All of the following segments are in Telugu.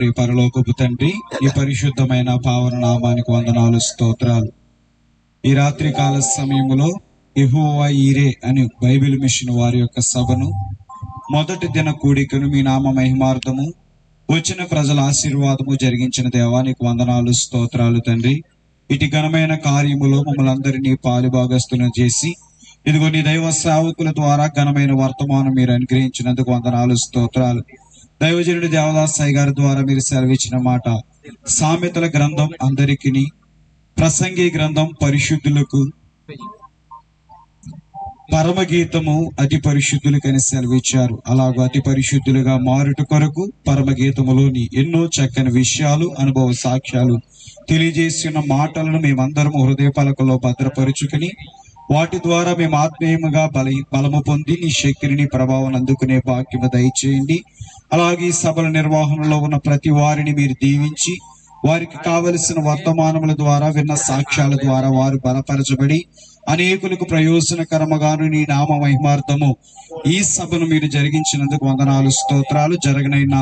ప్రియ పరలోకపు తండ్రి ఈ పరిశుద్ధమైన పావన నామానికి వందనాలు స్తోత్రాలు. ఈ రాత్రి కాల సమయంలో ఎహోవా ఈరే అని బైబిల్ మిషన్ వారి యొక్క సభను మొదటి దిన కూడికను మీ నామ మహిమార్థము వచ్చిన ప్రజల ఆశీర్వాదము జరిగించిన దేవానికి వందనాలు స్తోత్రాలు తండ్రి. ఇటు ఘనమైన కార్యములో మమ్మల్ని అందరినీ పాలుభాగస్తులను చేసి ఇదిగో నీ దైవ సేవకుల ద్వారా ఘనమైన వర్తమానం మీరు అనుగ్రహించినందుకు వందనాలు స్తోత్రాలు. దైవజనుడు దేవదాసాయి గారి ద్వారా మీరు సెలవిచ్చిన మాట సామెతల గ్రంథం అందరికీ ప్రసంగి గ్రంథం పరిశుద్ధులకు పరమగీతము అతి పరిశుద్ధులకని సెలవిచ్చారు. అలాగూ అతి పరిశుద్ధులుగా మారుట కొరకు పరమగీతములోని ఎన్నో చక్కని విషయాలు అనుభవ సాక్ష్యాలు తెలియజేసిన మాటలను మేమందరం హృదయ పలకలో భద్రపరుచుకుని వాటి ద్వారా మేము ఆత్మీయముగా బల బలము పొంది నీ శక్తిని ప్రభావం అందుకునే భాగ్యము దయచేయండి. అలాగే సభల నిర్వహణలో ఉన్న ప్రతి వారిని మీరు దీవించి వారికి కావలసిన వర్తమానముల ద్వారా విన్న సాక్ష్యాల ద్వారా వారు బలపరచబడి అనేకులకు ప్రయోజనకరముగాను నీ నామ మహిమార్థము ఈ సభను మీరు జరిగించినందుకు వందనాలు స్తోత్రాలు. జరగనైన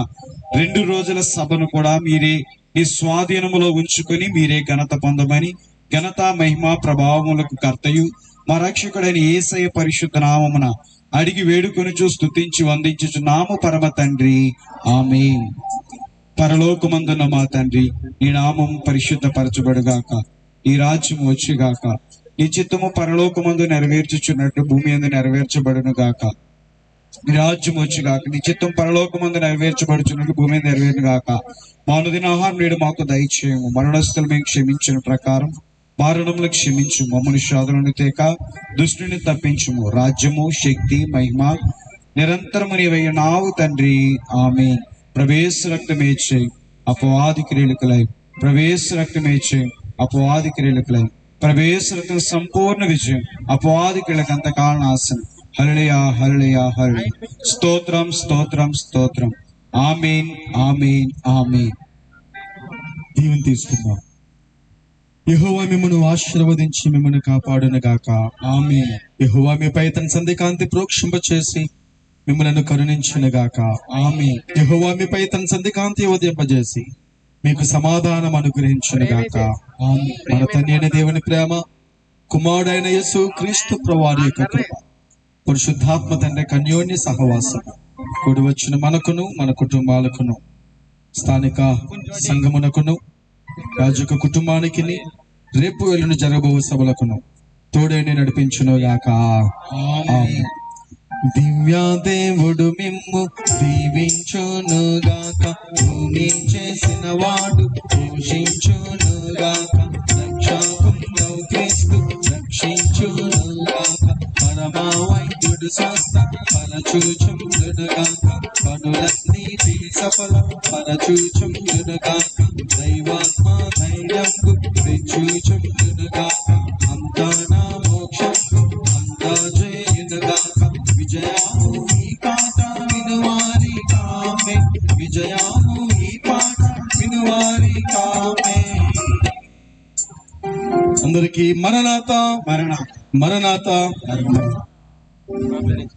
రెండు రోజుల సభను కూడా మీరే నీ స్వాధీనములో ఉంచుకొని మీరే ఘనత పొందమని ఘనత మహిమ ప్రభావములకు కర్తయు. మా రక్షకుడైన ఏసయ పరిశుద్ధ నామమున అడిగి వేడుకొనుచు స్థుతించి వందించు నామ పరమ తండ్రి. ఆమె పరలోకమందున్న మా తండ్రి నీ నామం పరిశుద్ధపరచబడుగాక. నీ రాజ్యం వచ్చిగాక. నీ చిత్తము పరలోకమందు నెరవేర్చుచున్నట్టు భూమి అందు నెరవేర్చబడును గాక నీ రాజ్యం వచ్చిగాక. నీ చిత్తం పరలోకమందు నెరవేర్చబడుచున్నట్టు భూమి మీద నెరవేరుగాక గాక ఆహారం నేడు మాకు దయచేయము. మరణస్తులు మేము క్షమించిన ప్రకారం మారణములు క్షమించుము మమ్మల్ని శోధనను తేక దుష్టుని తప్పించుము. రాజ్యము శక్తి మహిమ నిరంతరము నీవయ్య నావు తండ్రి. ఆమె ప్రవేశ రక్తమేచ్చే అపవాది క్రియలకులై. ప్రవేశ రక్తమేచ్చే అపవాది క్రియలకులై. ప్రవేశ రక్తం సంపూర్ణ విజయం. అపవాది క్రియలకు అంతకాల నాశనం హరళయా హరళయా హరళ స్తోత్రం స్తోత్రం స్తోత్రం. Amen amen amen. దీవెని తీసుకుందాం. యెహోవా మిమ్మను ఆశీర్వదించి మిమ్మల్ని కాపాడును గాక. ఆమె యెహోవా మీపై తన సంధికాంతి ప్రోక్షింప చేసి మిమ్మలను కరుణించును గాక. ఆమె యెహోవా మీపై తన సంధికాంతి ఉదయింపజేసి మీకు సమాధానం అనుగ్రహించును గాక. మన తన్యైన దేవుని ప్రేమ కుమారుడైన యేసు క్రీస్తు ప్రవారి యొక్క కృప పరిశుద్ధాత్మ తండ్రి కన్యోన్య సహవాసం కూడి వచ్చిన మనకును మన కుటుంబాలకును స్థానిక సంఘమునకును రాజుక కుటుంబానికి రేపు వెళ్ళిన జరగబో సభలకును తోడేని నడిపించును గాక. ఆమేన్. దివ్యా దేవుడు మిమ్ము దీవించును గాక. భూమి చేసిన వాడు పోషించును గాక. రక్షకుడు క్రీస్తు రక్షించును గాక. పరమా వైద్యుడు స్వస్థ పరచూచుండును గాక. పనులన్నీ సఫల పరచూచుండును గాక. దైవాత్మ ధైర్యంకు తెచ్చుచుండును అంతా నా మోక్షంకు అంతా జయును విజయాము ఈ పాట వినువారి కామే విజయాము ఈ పాట వినువారి అందరికి మరణాత మరణ మరణాత. మరణ